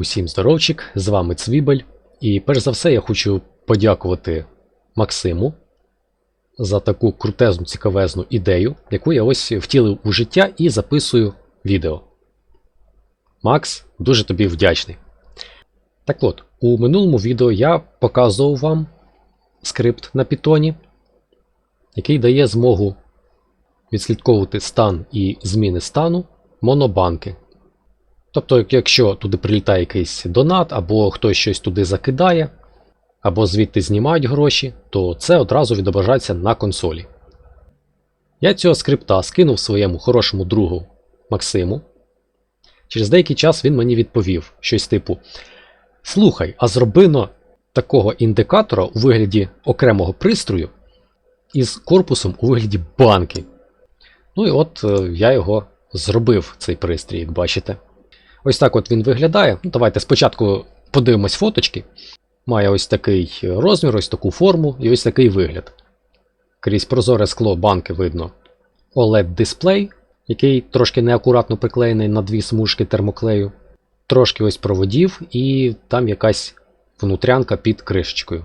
Усім здоровчик, з вами Цвібель. І перш за все я хочу подякувати Максиму за таку крутезну, цікавезну ідею, яку я ось втілив у життя і записую відео. Макс, дуже тобі вдячний. Так от, у минулому відео я показував вам скрипт на Python, який дає змогу відслідковувати стан і зміни стану монобанки. Тобто, якщо туди прилітає якийсь донат, або хтось щось туди закидає, або звідти знімають гроші, то це одразу відображається на консолі. Я цього скрипта скинув своєму хорошому другу Максиму. Через деякий час він мені відповів щось типу: Слухай, а зробино такого індикатора у вигляді окремого пристрою із корпусом у вигляді банки. Ну і от е, я його зробив, цей пристрій, як бачите. Ось так от він виглядає. Ну, Давайте спочатку подивимось фоточки. Має ось такий розмір, ось таку форму і ось такий вигляд. Крізь прозоре скло банки видно OLED-дисплей, який трошки неакуратно приклеєний на дві смужки термоклею. Трошки ось проводів, і там якась внутрянка під кришечкою.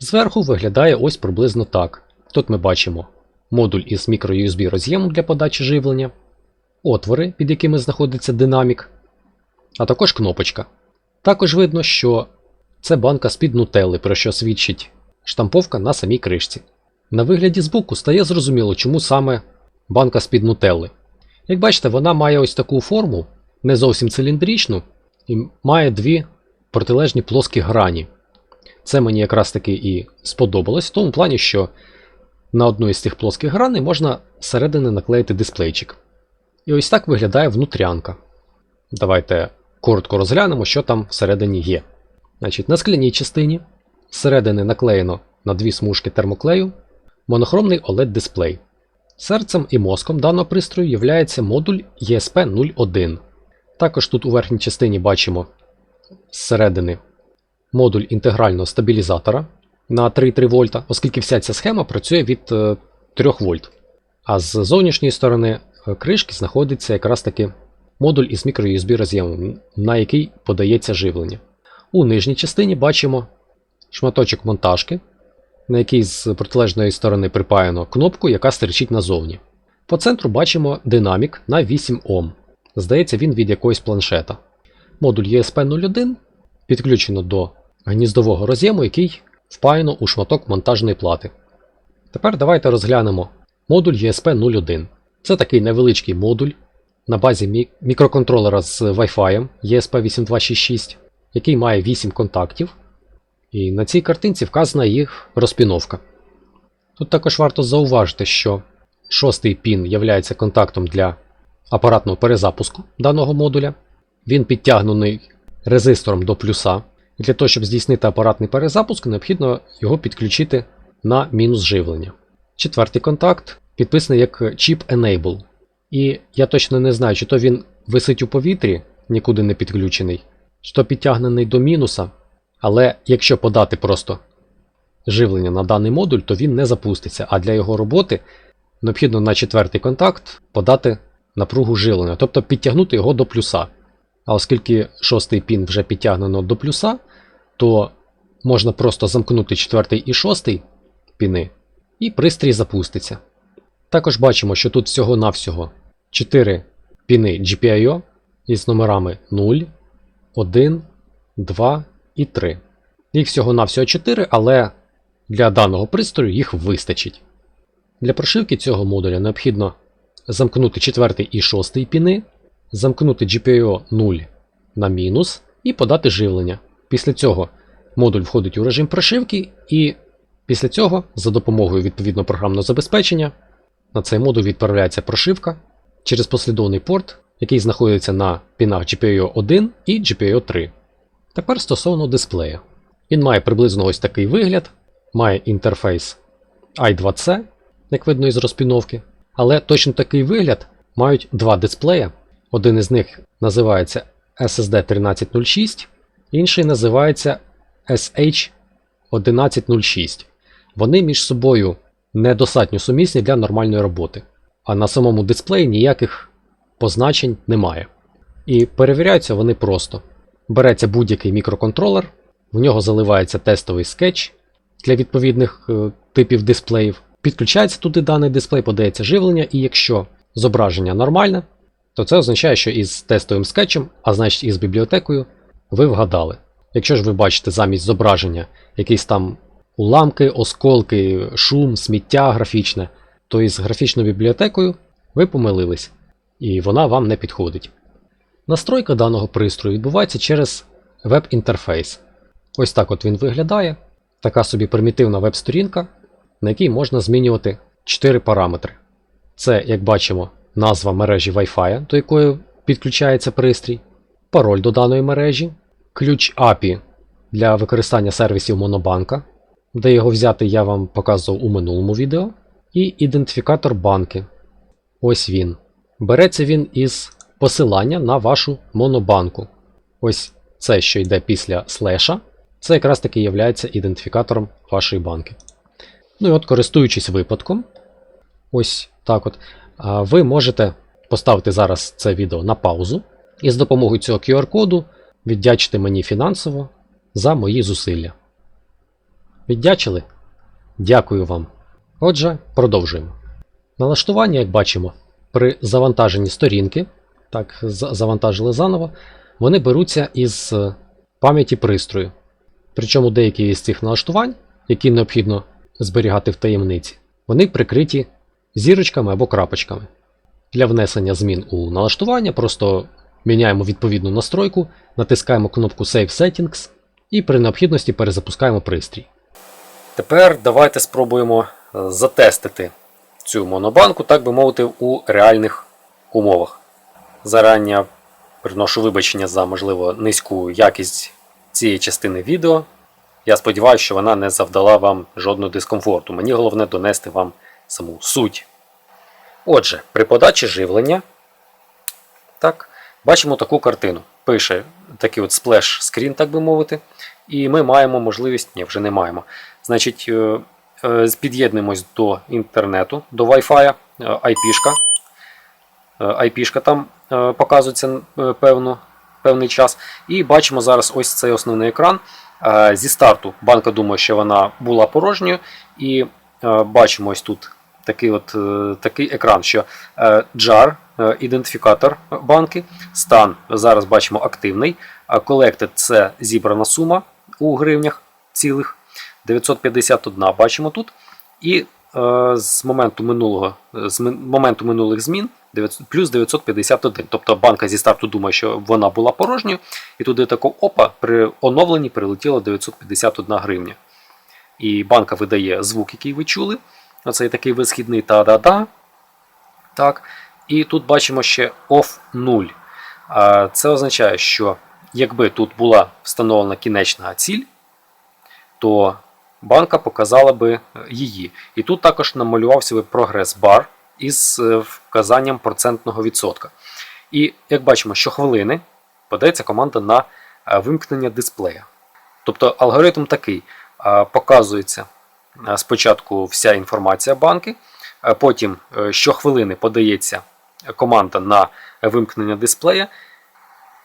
Зверху виглядає ось приблизно так. Тут ми бачимо модуль із microUSB роз'ємом для подачі живлення, отвори, під якими знаходиться динамік, а також кнопочка. Також видно, що це банка з-під нутелли, про що свідчить штамповка на самій кришці. На вигляді збоку стає зрозуміло, чому саме банка з-під нутелли. Як бачите, вона має ось таку форму, не зовсім циліндричну, і має дві протилежні плоскі грані. Це мені якраз таки і сподобалось в тому плані, що на одну із цих плоских граней можна зсередини наклеїти дисплейчик. І ось так виглядає внутрянка. Давайте коротко розглянемо, що там всередині є. Значить, На скляній частині зсередини наклеєно на дві смужки термоклею монохромний OLED-дисплей. Серцем і мозком даного пристрою є модуль ESP01. Також тут у верхній частині бачимо зсередини модуль інтегрального стабілізатора на 3,3 вольта, оскільки вся ця схема працює від 3 вольт. А з зовнішньої сторони е, кришки знаходиться якраз таки модуль із microUSB роз'ємом, на який подається живлення. У нижній частині бачимо шматочок монтажки, на який з протилежної сторони припаяно кнопку, яка стирчить назовні. По центру бачимо динамік на 8 Ом. Здається, він від якогось планшета. Модуль ESP01 підключено до гніздового роз'єму, який впаяно у шматок монтажної плати. Тепер давайте розглянемо модуль ESP01. Це такий невеличкий модуль на базі мі мікроконтролера з Wi-Fi ESP8266, який має 8 контактів. І на цій картинці вказана їх розпіновка. Тут також варто зауважити, що шостий пін є контактом для апаратного перезапуску даного модуля. Він підтягнений резистором до плюса. І для того, щоб здійснити апаратний перезапуск, необхідно його підключити на мінус живлення. Четвертий контакт підписаний як Chip Enable. І я точно не знаю, чи то він висить у повітрі, нікуди не підключений, чи то підтягнений до мінуса. Але якщо подати просто живлення на даний модуль, то він не запуститься. А для його роботи необхідно на четвертий контакт подати напругу живлення, тобто підтягнути його до плюса. А оскільки шостий пін вже підтягнено до плюса, то можна просто замкнути четвертий і шостий піни, і пристрій запуститься. Також бачимо, що тут всього-навсього 4 піни GPIO із номерами 0, 1, 2 і 3. Їх всього-навсього 4, але для даного пристрою їх вистачить. Для прошивки цього модуля необхідно замкнути 4 і 6 піни, замкнути GPIO 0 на мінус і подати живлення. Після цього модуль входить у режим прошивки, і після цього, за допомогою відповідного програмного забезпечення, на цей модуль відправляється прошивка через послідовний порт, який знаходиться на пінах GPIO 1 і GPIO 3. Тепер стосовно дисплея. Він має приблизно ось такий вигляд, має інтерфейс i2C, як видно із розпіновки. Але точно такий вигляд мають два дисплея. Один із них називається SSD 1306, інший називається SH1106. Вони між собою недостатньо сумісні для нормальної роботи, а на самому дисплеї ніяких позначень немає. І перевіряються вони просто. береться будь-який мікроконтролер, в нього заливається тестовий скетч для відповідних е, типів дисплеїв. Підключається туди даний дисплей, подається живлення, і якщо зображення нормальне, то це означає, що із тестовим скетчем, а значить із бібліотекою, ви вгадали. Якщо ж ви бачите замість зображення якісь там уламки, осколки, шум, сміття графічне, то із графічною бібліотекою ви помилились, і вона вам не підходить. Настройка даного пристрою відбувається через веб-інтерфейс. Ось так от він виглядає. Така собі примітивна веб-сторінка, на якій можна змінювати 4 параметри. Це, як бачимо, назва мережі Wi-Fi, до якої підключається пристрій, пароль до даної мережі, ключ API для використання сервісів Монобанка, де його взяти я вам показував у минулому відео, і ідентифікатор банки. Ось він. Береться він із посилання на вашу монобанку. Ось це, що йде після слеша, це якраз таки є ідентифікатором вашої банки. Ну і от, користуючись випадком, ось так от, ви можете поставити зараз це відео на паузу і з допомогою цього QR-коду віддячити мені фінансово за мої зусилля. Віддячили? Дякую вам. Отже, продовжуємо. Налаштування, як бачимо, при завантаженні сторінки, так, завантажили заново, вони беруться із е, пам'яті пристрою. Причому деякі з цих налаштувань, які необхідно зберігати в таємниці, вони прикриті зірочками або крапочками. Для внесення змін у налаштування просто міняємо відповідну настройку, натискаємо кнопку Save Settings і при необхідності перезапускаємо пристрій. Тепер давайте спробуємо затестити цю монобанку, так би мовити, у реальних умовах. Зарання приношу вибачення за можливо низьку якість цієї частини відео. Я сподіваюся, що вона не завдала вам жодного дискомфорту. Мені головне донести вам саму суть. Отже, при подачі живлення так, бачимо таку картину. Пише такий от сплеш скрін, так би мовити. І ми маємо можливість, ні, вже не маємо. Значить, е, під'єднуємось до інтернету, до Wi-Fi, е, IP-шка. Е, IP-шка там е, показується е, певну, певний час. І бачимо зараз ось цей основний екран. Е, Зі старту банка думає, що вона була порожньою, і е, бачимо ось тут такий от, е, такий екран, що е, JAR, е, ідентифікатор банки, стан зараз бачимо активний, Collected – це зібрана сума у гривнях цілих 951 бачимо тут. І е, з моменту минулого, з моменту минулих змін 900 плюс 951. Тобто банка зі старту думає, що вона була порожньою, і туди тако опа, при оновленні прилетіло 951 гривня. І банка видає звук, який ви чули. Оцей такий висхідний та-да-да. Так. І тут бачимо ще off 0. Це означає, що якби тут була встановлена кінечна ціль, то банка показала би е, її. І тут також намалювався би прогрес-бар із е, вказанням процентного відсотка. І як бачимо, щохвилини подається команда на е, вимкнення дисплея. Тобто алгоритм такий: показується спочатку вся інформація банки, потім щохвилини подається команда на вимкнення дисплея,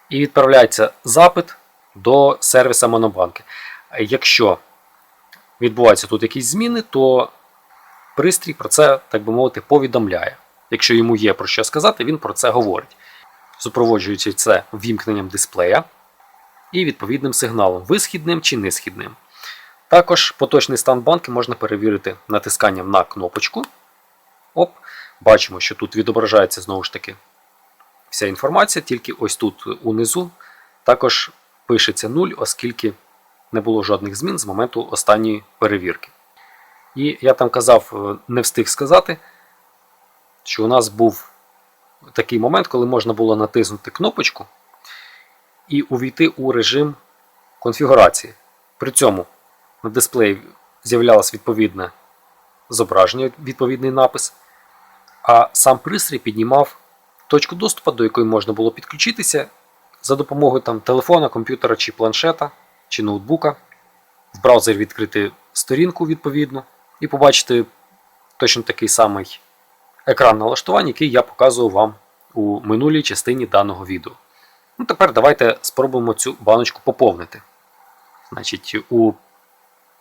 і відправляється запит до сервіса Монобанки. Якщо відбуваються тут якісь зміни, то пристрій про це, так би мовити, повідомляє. Якщо йому є про що сказати, він про це говорить. Супроводжуючи це ввімкненням дисплея і відповідним сигналом, висхідним чи несхідним. Також поточний стан банки можна перевірити натисканням на кнопочку. Оп, бачимо, що тут відображається знову ж таки вся інформація, тільки ось тут унизу також пишеться 0, оскільки не було жодних змін з моменту останньої перевірки. І я там казав, е, не встиг сказати, що у нас був такий момент, коли можна було натиснути кнопочку і увійти у режим конфігурації. При цьому на дисплеї з'являлось відповідне зображення, відповідний напис, а сам пристрій піднімав точку доступу, до якої можна було підключитися за допомогою там, телефона, комп'ютера чи планшета чи ноутбука, в браузері відкрити сторінку відповідну і побачити точно такий самий екран налаштувань, який я показував вам у минулій частині даного відео. Ну, тепер давайте спробуємо цю баночку поповнити. Значить, у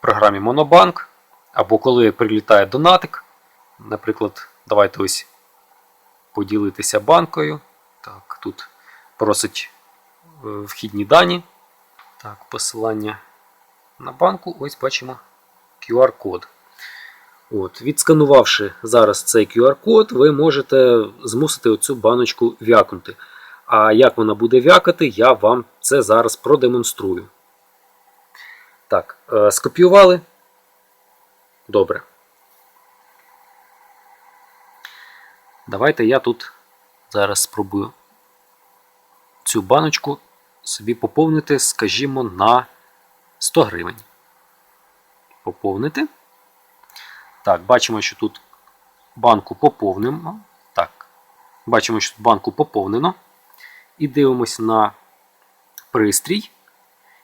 програмі Monobank, або коли прилітає донатик, наприклад, давайте ось поділитися банкою. Так, тут просить е, вхідні дані. Так, посилання на банку, ось бачимо QR-код. От, Відсканувавши зараз цей QR-код, ви можете змусити оцю баночку вякнути. А як вона буде вякати, я вам це зараз продемонструю. Так, е, скопіювали. Добре. Давайте я тут зараз спробую цю баночку собі поповнити, скажімо, на 100 гривень. Поповнити. Так, бачимо, що тут банку поповнено. Так, бачимо, що тут банку поповнено. І дивимось на пристрій.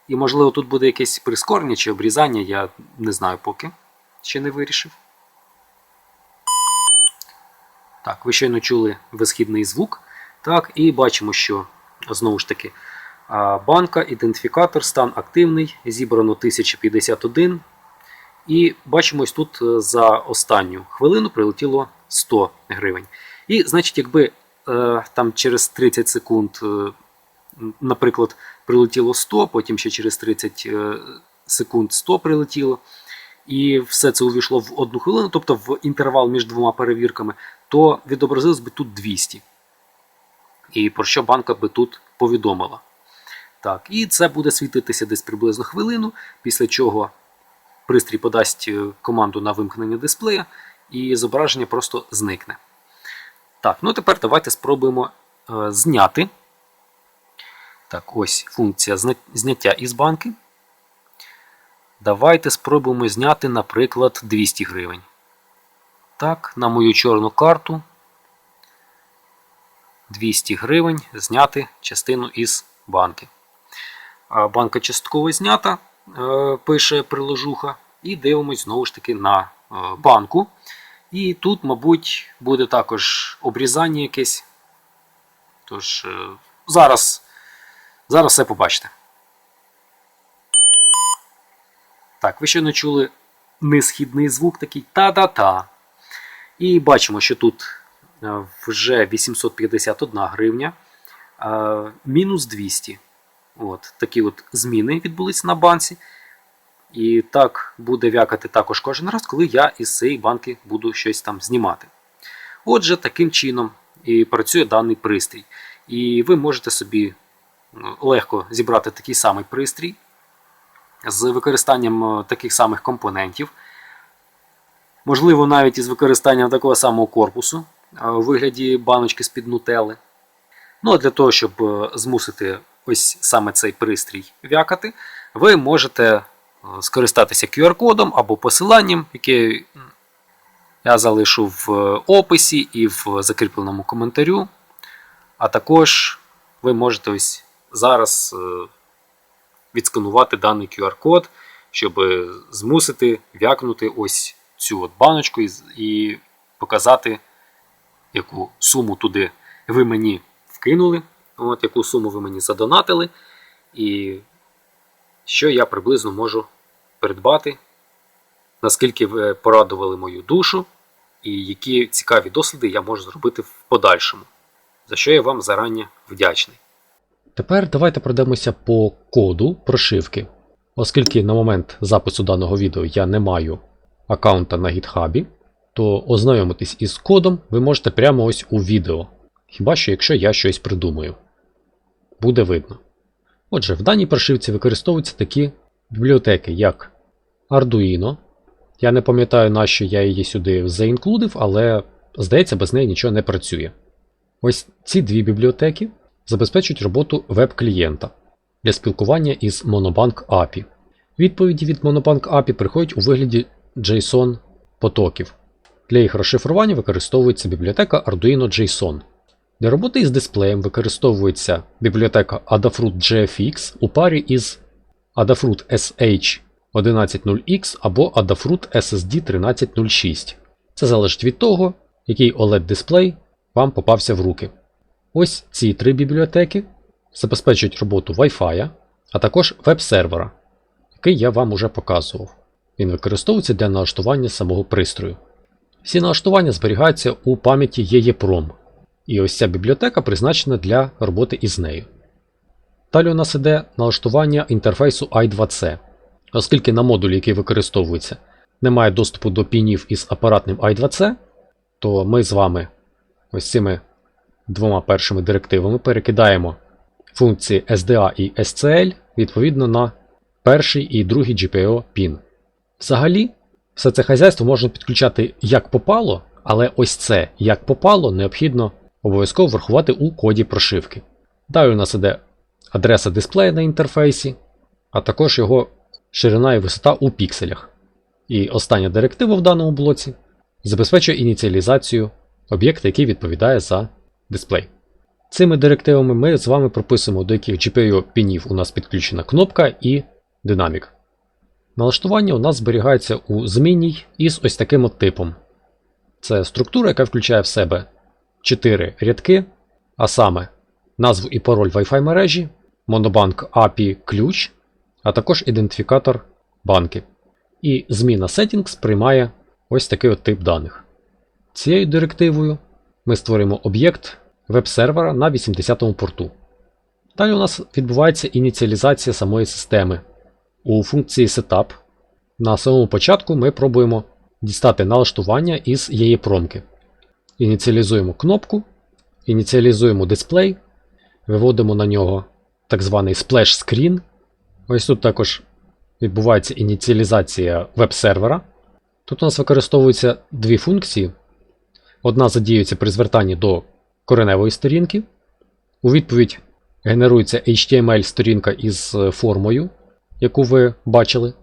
І, можливо, тут буде якесь прискорення чи обрізання, я не знаю поки. Ще не вирішив. Так, ви щойно чули висхідний звук. Так, і бачимо, що знову ж таки банка, ідентифікатор, стан активний, зібрано 1051. І бачимо, ось тут е, за останню хвилину прилетіло 100 гривень. І, значить, якби е, там через 30 секунд, е, наприклад, прилетіло 100, потім ще через 30 е, секунд 100 прилетіло, і все це увійшло в одну хвилину, тобто в інтервал між двома перевірками, то відобразилось би тут 200. І про що банка би тут повідомила. Так, І це буде світитися десь приблизно хвилину, після чого пристрій подасть е, команду на вимкнення дисплея, і зображення просто зникне. Так, ну тепер давайте спробуємо е, зняти. Так, ось функція зняття із банки. Давайте спробуємо зняти, наприклад, 200 гривень. Так, на мою чорну карту 200 гривень зняти частину із банки. Банка частково знята, е, пише приложуха, і дивимось знову ж таки на е, банку. І тут, мабуть, буде також обрізання якесь. Тож, е, зараз, зараз все побачите. Так, ви ще не чули несхідний звук такий та-да-та. І бачимо, що тут вже 851 гривня, мінус 200. От, Такі от зміни відбулися на банці. І так буде вякати також кожен раз, коли я із цієї банки буду щось там знімати. Отже, таким чином і працює даний пристрій. І ви можете собі легко зібрати такий самий пристрій з використанням е, таких самих компонентів. Можливо, навіть із використанням такого самого корпусу е, у вигляді баночки з-під нутели. Ну, а для того, щоб е, змусити ось саме цей пристрій вякати, ви можете е, скористатися QR-кодом або посиланням, яке я залишу в е, описі і в закріпленому коментарю. А також ви можете ось зараз е, відсканувати даний QR-код, щоб змусити вякнути ось цю от баночку і, і показати, яку суму туди ви мені вкинули, от, яку суму ви мені задонатили, і що я приблизно можу придбати, наскільки ви порадували мою душу, і які цікаві досліди я можу зробити в подальшому, за що я вам зарані вдячний. Тепер давайте пройдемося по коду прошивки. Оскільки на момент запису даного відео я не маю аккаунта на GitHub, то ознайомитись із кодом ви можете прямо ось у відео. Хіба що якщо я щось придумаю. Буде видно. Отже, в даній прошивці використовуються такі бібліотеки, як Arduino. Я не пам'ятаю, на що я її сюди заінклюдив, але здається, без неї нічого не працює. Ось ці дві бібліотеки забезпечують роботу веб-клієнта для спілкування із Monobank API. Відповіді від Monobank API приходять у вигляді JSON потоків. Для їх розшифрування використовується бібліотека Arduino JSON. Для роботи із дисплеєм використовується бібліотека Adafruit GFX у парі із Adafruit SH110X або Adafruit SSD 1306. Це залежить від того, який OLED дисплей вам попався в руки. Ось ці три бібліотеки забезпечують роботу Wi-Fi, а також веб-сервера, який я вам уже показував. Він використовується для налаштування самого пристрою. Всі налаштування зберігаються у пам'яті EEPROM, і ось ця бібліотека призначена для роботи із нею. Далі у нас іде налаштування інтерфейсу i2C. Оскільки на модулі, який використовується, немає доступу до пінів із апаратним i2C, то ми з вами ось цими двома першими директивами перекидаємо функції SDA і SCL відповідно на перший і другий GPO пін. Взагалі, все це хазяйство можна підключати як попало, але ось це як попало необхідно обов'язково врахувати у коді прошивки. Далі у нас іде адреса дисплея на інтерфейсі, а також його ширина і висота у пікселях. І остання директива в даному блоці забезпечує ініціалізацію об'єкта, який відповідає за дисплей. Цими директивами ми з вами прописуємо, до яких GPIO пінів у нас підключена кнопка і динамік. Налаштування у нас зберігається у змінній із ось таким от типом. Це структура, яка включає в себе 4 рядки, а саме назву і пароль Wi-Fi мережі, Monobank API ключ, а також ідентифікатор банки. І зміна Settings приймає ось такий от тип даних. Цією директивою ми створюємо об'єкт веб-сервера на 80-му порту. Далі у нас відбувається ініціалізація самої системи. У функції Setup на самому початку ми пробуємо дістати налаштування із її промки. Ініціалізуємо кнопку, ініціалізуємо дисплей, виводимо на нього так званий splash screen. Ось тут також відбувається ініціалізація веб-сервера. Тут у нас використовуються дві функції. Одна задіюється при звертанні до кореневої сторінки. У відповідь генерується HTML-сторінка із е, формою, яку ви бачили,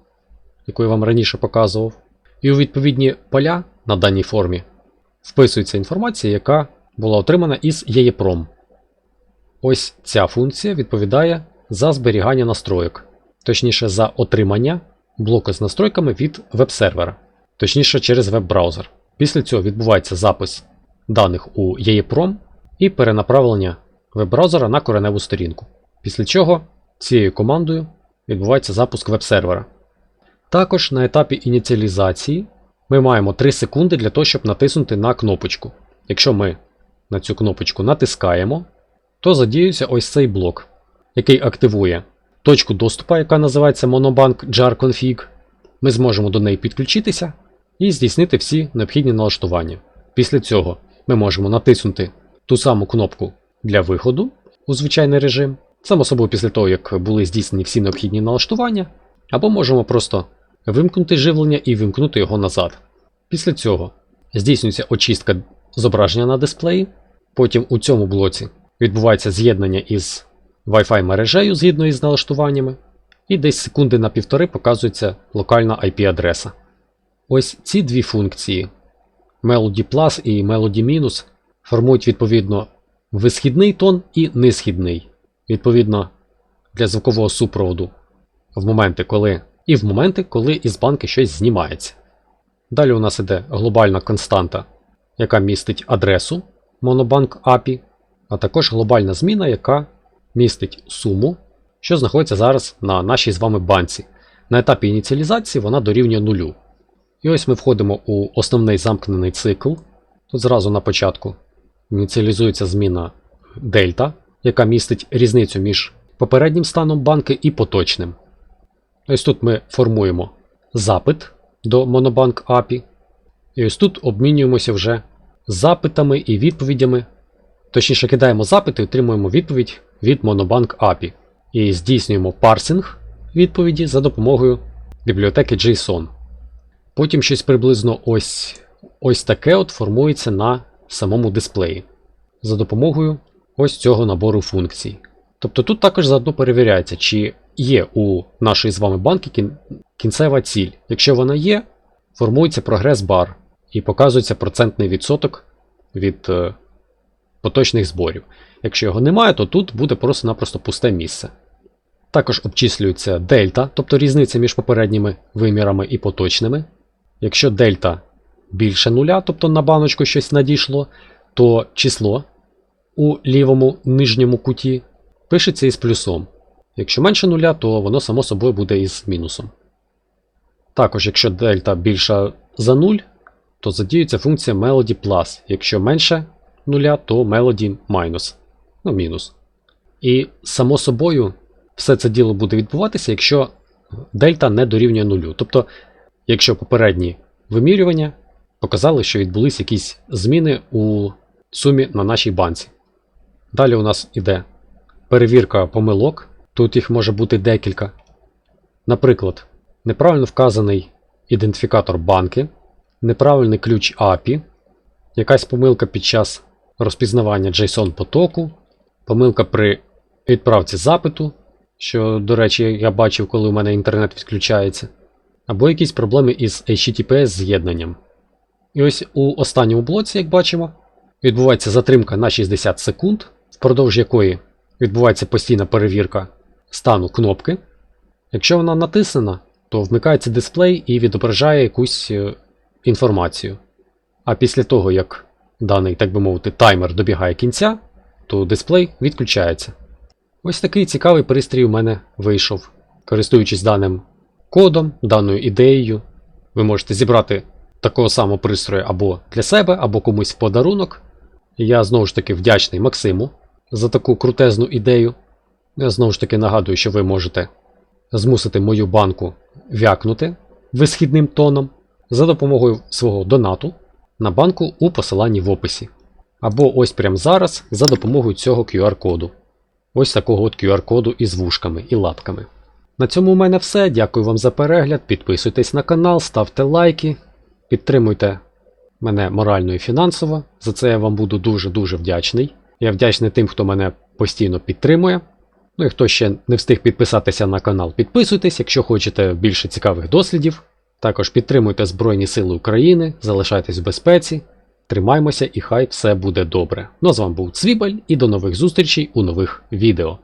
яку я вам раніше показував. І у відповідні поля на даній формі вписується інформація, яка була отримана із EEPROM. Ось ця функція відповідає за зберігання настроєк, точніше за отримання блоку з настройками від веб-сервера, точніше через веб-браузер. Після цього відбувається запис даних у EEPROM і перенаправлення веб-браузера на кореневу сторінку. Після чого цією командою відбувається запуск веб-сервера. Також на етапі ініціалізації ми маємо 3 секунди для того, щоб натиснути на кнопочку. Якщо ми на цю кнопочку натискаємо, то задіюється ось цей блок, який активує точку доступу, яка називається Monobank jar config. Ми зможемо до неї підключитися і здійснити всі необхідні налаштування. Після цього ми можемо натиснути ту саму кнопку для виходу у звичайний режим, само собою після того, як були здійснені всі необхідні налаштування, або можемо просто вимкнути живлення і вимкнути його назад. Після цього здійснюється очистка зображення на дисплеї. Потім у цьому блоці відбувається з'єднання із Wi-Fi мережею згідно із налаштуваннями, і десь секунди на півтори показується локальна IP-адреса. Ось ці дві функції Melody Plus і Melody Minus формують відповідно висхідний тон і нисхідний, відповідно для звукового супроводу в моменти, коли і в моменти, коли із банки щось знімається. Далі у нас іде глобальна константа, яка містить адресу Monobank API, а також глобальна зміна, яка містить суму, що знаходиться зараз на нашій з вами банці. На етапі ініціалізації вона дорівнює нулю. І ось ми входимо у основний замкнений цикл. Тут зразу на початку ініціалізується зміна дельта, яка містить різницю між попереднім станом банки і поточним. Ось тут ми формуємо запит до Monobank API. І ось тут обмінюємося вже запитами і відповідями. Точніше, кидаємо запит і отримуємо відповідь від Monobank API. І здійснюємо парсинг відповіді за допомогою бібліотеки JSON. Потім щось приблизно ось ось таке от формується на самому дисплеї за допомогою ось цього набору функцій. Тобто тут також заодно перевіряється, чи є у нашої з вами банки кін... кінцева ціль. Якщо вона є, формується прогрес-бар і показується процентний відсоток від е, поточних зборів. Якщо його немає, то тут буде просто-напросто пусте місце. Також обчислюється дельта, тобто різниця між попередніми вимірами і поточними. Якщо дельта більше нуля, тобто на баночку щось надійшло, то число у лівому нижньому куті пишеться із плюсом. Якщо менше нуля, то воно само собою буде із мінусом. Також, якщо дельта більша за 0, то задіюється функція melody plus. Якщо менше нуля, то melody minus. Ну, мінус. І само собою все це діло буде відбуватися, якщо дельта не дорівнює нулю. Тобто, якщо попередні вимірювання показали, що відбулись якісь зміни у сумі на нашій банці. Далі у нас іде перевірка помилок. Тут їх може бути декілька. Наприклад, неправильно вказаний ідентифікатор банки, неправильний ключ API, якась помилка під час розпізнавання JSON потоку, помилка при відправці запиту, що, до речі, я бачив, коли у мене інтернет відключається, або якісь проблеми із HTTPS з'єднанням. І ось у останньому блоці, як бачимо, відбувається затримка на 60 секунд, впродовж якої відбувається постійна перевірка стану кнопки. Якщо вона натиснена, то вмикається дисплей і відображає якусь е, інформацію. А після того, як даний, так би мовити, таймер добігає кінця, то дисплей відключається. Ось такий цікавий пристрій у мене вийшов. Користуючись даним кодом, даною ідеєю, ви можете зібрати такого самого пристрою або для себе, або комусь в подарунок. Я знову ж таки вдячний Максиму за таку крутезну ідею. Я знову ж таки нагадую, що ви можете змусити мою банку вякнути висхідним тоном за допомогою свого донату на банку у посиланні в описі. Або ось прямо зараз за допомогою цього QR-коду. Ось такого от QR-коду із вушками і лапками. На цьому у мене все. Дякую вам за перегляд. Підписуйтесь на канал, ставте лайки, підтримуйте мене морально і фінансово. За це я вам буду дуже-дуже вдячний. Я вдячний тим, хто мене постійно підтримує. Ну і хто ще не встиг підписатися на канал, підписуйтесь, якщо хочете більше цікавих дослідів. Також підтримуйте Збройні Сили України, залишайтесь в безпеці, тримаймося і хай все буде добре. Ну а з вами був Цвібаль і до нових зустрічей у нових відео.